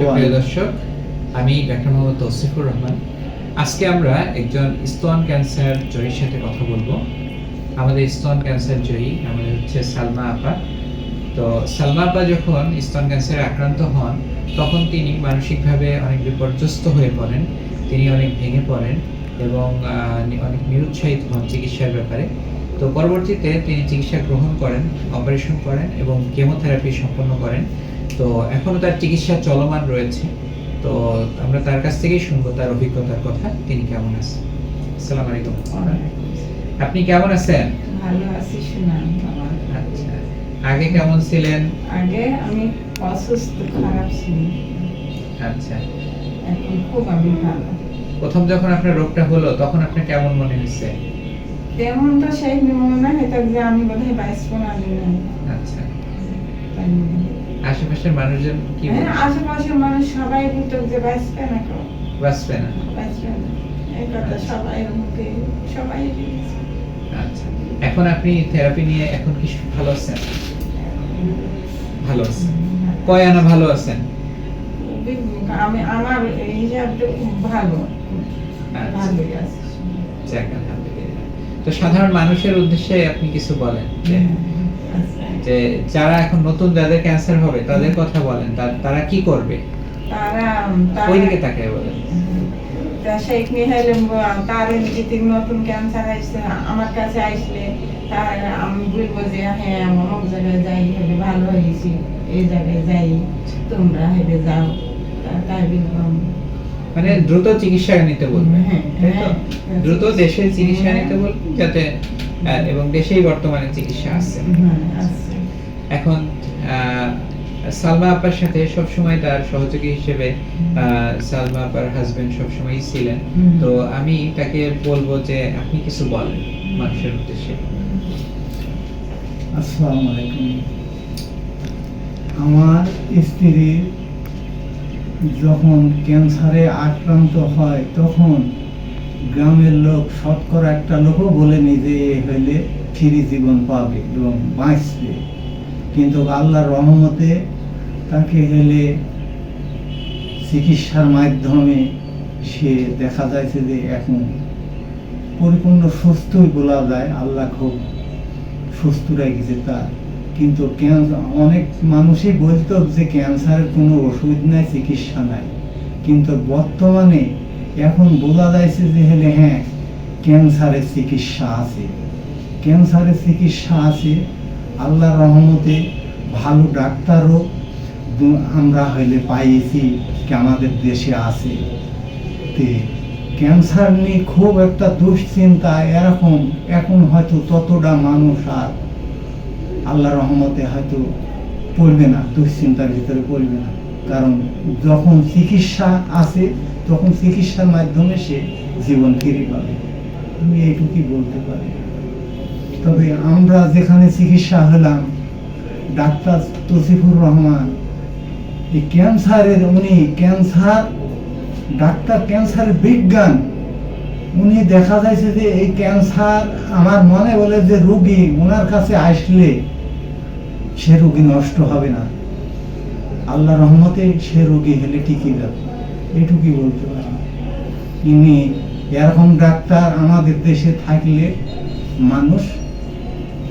সুপ্রিয় দর্শক, আমি ডাক্তার মোহাম্মদ তৌসিফুর রহমান। আজকে আমরা একজন স্তন ক্যান্সার জয়ীর সাথে কথা বলব। আমাদের স্তন ক্যান্সার জয়ী আমাদের হচ্ছে সালমা আপা। তো সালমা আপা যখন স্তন ক্যান্সারে আক্রান্ত হন, তখন তিনি মানসিকভাবে অনেক বিপর্যস্ত হয়ে পড়েন। তিনি অনেক ভেঙে পড়েন এবং অনেক নিরুৎসাহিত হন চিকিৎসার ব্যাপারে। তো পরবর্তীতে তিনি চিকিৎসা গ্রহণ করেন অপারেশন করেন এবং কেমোথেরাপি সম্পন্ন করেন। তো এখনও তার চিকিৎসা চলমান রয়েছে। তো আমরা তার কাছ থেকেই শুনব তার অভিজ্ঞতার কথা। তিনি কেমন আছেন আসসালামু আলাইকুম। আপনি কেমন আছেন? ভালো আছি আমার আচ্ছা। আগে কেমন ছিলেন? আগে আমি অসুস্থ খারাপ ছিলাম। আচ্ছা। এখন খুব আমি ভালো। প্রথম যখন আপনার রোগটা হলো তখন আপনার কেমন মনে হচ্ছে তেমন তো সেই মনে হতো যে আমি বোধহয় বাইশ পনেরো দিন আচ্ছা। আশেপাশের মানুষজন কি হ্যাঁ আশেপাশের মানুষ সবাই বলতো যে বাঁচবে না কেউ বাঁচবে না বাঁচবে না এই কথা সবাই মুখে সবাই আচ্ছা। এখন আপনি থেরাপি নিয়ে এখন কি ভালো আছেন? ভালো আছেন। কয় আনা ভালো আছেন? আমি আমার হিসাবটা খুব ভালো। আচ্ছা। ভালোই আছে। তো সাধারণ মানুষের উদ্দেশ্যে আপনি কিছু বলেন যে-। যারা এখন নতুন যাদের ক্যান্সার হবে তাদের কথা বলেন তারা কি করবে তারা ওই দিকে তারা তাকায় বলেন শেখ মিহাইল তার যদি নতুন ক্যান্সার আসছে আমার কাছে আসলে তার আমি বলব যে হ্যাঁ অমুক জায়গায় যাই হেলে ভালো হয়েছি এই জায়গায় যাই তোমরা হেলে যাও তাই বলব। মানে দ্রুত চিকিৎসা নিতে বলবে। হ্যাঁ, তাই তো? হ্যাঁ। দ্রুত দেশে চিকিৎসা নিতে বলবে যাতে এবং দেশেই বর্তমানে চিকিৎসা আছে। হ্যাঁ, এখন সালমা আপার সাথে সবসময় তার সহযোগী হিসেবে সালমা আপার হাজবেন্ড সবসময়ই ছিলেন। তো আমি তাকে বলব যে আপনি কিছু বলেন মানুষের উদ্দেশ্যে। আসসালামু আলাইকুম। আমার স্ত্রী যখন ক্যান্সারে আক্রান্ত হয়, তখন গ্রামের লোক শতকরা একটা লোকও বলেনি যে এ হইলে ফিরি জীবন পাবে এবং বাঁচবে। কিন্তু আল্লাহর রহমতে তাকে হলে চিকিৎসার মাধ্যমে সে দেখা যাচ্ছে যে এখন পরিপূর্ণ সুস্থই বলা যায়, আল্লাহ খুব সুস্থ রেখেছে তার। কিন্তু অনেক মানুষই বলতো যে ক্যান্সারের কোনো ওষুধ নাই, চিকিৎসা নাই। কিন্তু বর্তমানে এখন বোঝা যাচ্ছে যে হলে হ্যাঁ ক্যান্সারের চিকিৎসা আছে। ক্যান্সারের চিকিৎসা আছে, আল্লাহর রহমতে ভালো ডাক্তারও আমরা হইলে পাইয়েছি কি আমাদের দেশে আছে। তে ক্যান্সার নিয়ে খুব একটা দুশ্চিন্তা এরকম, এখন হয়তো ততটা মানুষ আর আল্লাহ রহমতে হয়তো পড়বে না, দুশ্চিন্তার ভিতরে পড়বে না। কারণ যখন চিকিৎসা আছে, তখন চিকিৎসার মাধ্যমে সে জীবন ফিরে পাবে। আমি এইটুকুই বলতে পারি। তবে আমরা যেখানে চিকিৎসা হলাম, ডাক্তার তসিফুর রহমান, এই ক্যান্সারের, উনি ক্যান্সার, ডাক্তার ক্যান্সারের বিজ্ঞান উনি দেখা যাচ্ছে যে এই ক্যান্সার আমার মনে বলে যে রুগী ওনার কাছে আসলে সে রুগী নষ্ট হবে না। আল্লাহ রহমতে সে রুগী হলে ঠিকই যাবে এটুকুই বলতে পারি। ইনি এরকম ডাক্তার আমাদের দেশে থাকলে মানুষ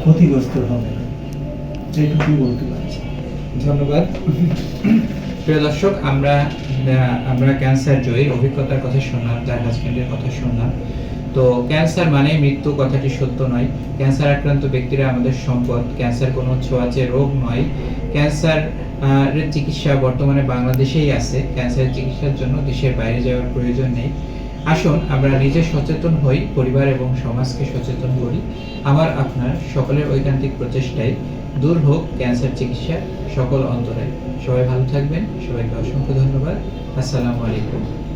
ক্ষতিগ্রস্ত হবে না। এটুকুই বলতে পারছি। ধন্যবাদ। প্রিয় দর্শক, আমরা আমরা ক্যান্সার জয়ীর অভিজ্ঞতার কথা শুনলাম তার হাজব্যান্ডের কথা শুনলাম। তো ক্যান্সার মানে মৃত্যু, কথাটি সত্য নয়। ক্যান্সার আক্রান্ত ব্যক্তিরা আমাদের সম্পদ ক্যান্সার কোনো ছোঁয়াচে রোগ নয়। ক্যান্সার চিকিৎসা বর্তমানে বাংলাদেশেই আছে। ক্যান্সারের চিকিৎসার জন্য দেশের বাইরে যাওয়ার প্রয়োজন নেই। আসুন, আমরা নিজে সচেতন হই, পরিবার এবং সমাজকে সচেতন করি। আমার, আপনার সকলের ঐকান্তিক প্রচেষ্টায় দূর হোক ক্যান্সার চিকিৎসা সকল অন্তরায়। সবাই ভালো থাকবেন, সবাইকে অসংখ্য ধন্যবাদ। আসসালামু আলাইকুম।